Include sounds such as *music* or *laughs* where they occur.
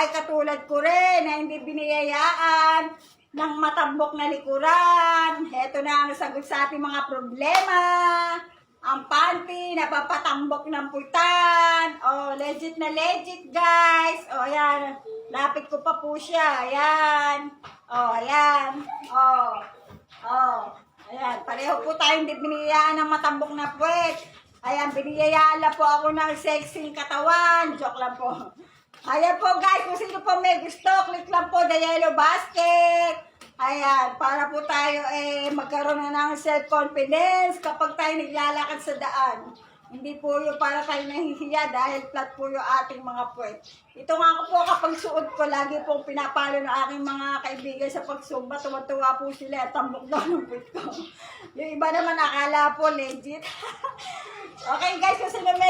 ay katulad ko rin na hindi biniyayaan ng matambok na likuran. Heto na ang sagot sa ating mga problema. Ang panty, napapatambok ng putan. Oh, legit na legit, guys. Oh, ayan. Lapit ko pa po siya. Ayan. Oh, ayan. Oh. Oh. Ayan. Pareho po tayong biniyayaan ng matambok na puwet. Ayan, biniyayaan lang po ako ng sexy katawan. Joke lang po. Ayan po guys, kung sino po may gusto, click lang po the yellow basket. Ayan, para po tayo eh magkaroon na ng self-confidence kapag tayo naglalakad sa daan. Hindi po yung para tayo nahihiya dahil flat po yung ating mga puwet. Ito nga ko po kapag suot ko, lagi pong pinapalo ng aking mga kaibigan sa pagsumba. Tuwa-tuwa po sila at tambok daw ng puwet ko. *laughs* yung iba naman akala po legit. *laughs* okay guys, sino may.